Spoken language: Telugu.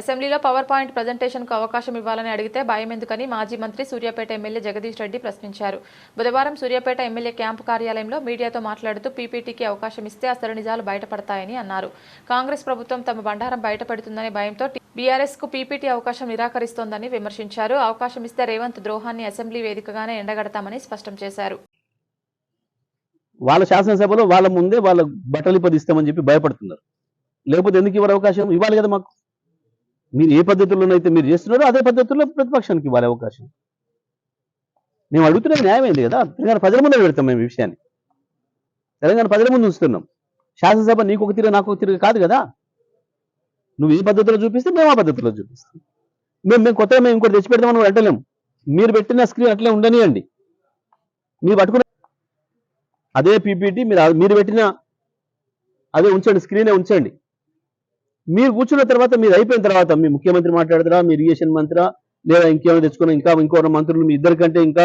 అసెంబ్లీలో పవర్ పాయింట్ ప్రజెంటేషన్కు అవకాశం ఇవ్వాలని అడిగితే భయం ఎందుకని మాజీ మంత్రి సూర్యాపేట ఎమ్మెల్యే జగదీష్ రెడ్డి ప్రశ్నించారు. బుధవారం సూర్యాపేట ఎమ్మెల్యే క్యాంపు కార్యాలయంలో మీడియాతో మాట్లాడుతూ పీపీటీకి అవకాశం ఇస్తే అసలు నిజాలు బయటపడతాయని అన్నారు. కాంగ్రెస్ ప్రభుత్వం తమ బండారం బయటపెడుతుందనే భయంతో బీఆర్ఎస్కు పీపీటీ అవకాశం నిరాకరిస్తోందని విమర్శించారు. అవకాశం ఇస్తే రేవంత్ ద్రోహాన్ని అసెంబ్లీ వేదికగానే ఎండగడతామని స్పష్టం చేశారు. వాళ్ళ శాసనసభలో వాళ్ళ ముందే వాళ్ళ బట్టలు ఇస్తామని చెప్పి భయపడుతున్నారు. లేకపోతే ఎందుకు ఇవ్వరు అవకాశం? ఇవ్వాలి కదా మాకు. మీరు ఏ పద్ధతిలోనైతే మీరు చేస్తున్నారో అదే పద్ధతిలో ప్రతిపక్షానికి ఇవ్వాలి అవకాశం. మేము అడుగుతున్నది న్యాయమైంది కదా. తెలంగాణ ప్రజల ముందు పెడతాం మేము ఈ విషయాన్ని. తెలంగాణ ప్రజల ముందు ఉంచుతున్నాం. శాసనసభ నీకు ఒక తిరిగి నాకు ఒక తిరిగి కాదు కదా. నువ్వు ఏ పద్ధతిలో చూపిస్తే మేము ఆ పద్ధతిలో చూపిస్తాం. మేము మేము కొత్తగా మేము ఇంకోటి తెచ్చి పెడతామని కూడా మీరు పెట్టిన స్క్రీన్ అట్లే ఉండనియండి. మీరు పట్టుకున్న అదే పీపీటీ మీరు మీరు పెట్టిన అదే ఉంచండి స్క్రీనే ఉంచండి. మీరు కూర్చున్న తర్వాత మీరు అయిపోయిన తర్వాత మీ ముఖ్యమంత్రి మాట్లాడతారా? మీ ఇరిగేషన్ మంత్రా? లేదా ఇంకేమైనా తెచ్చుకున్న ఇంకా ఇంకో మంత్రులు మీ ఇద్దరికంటే ఇంకా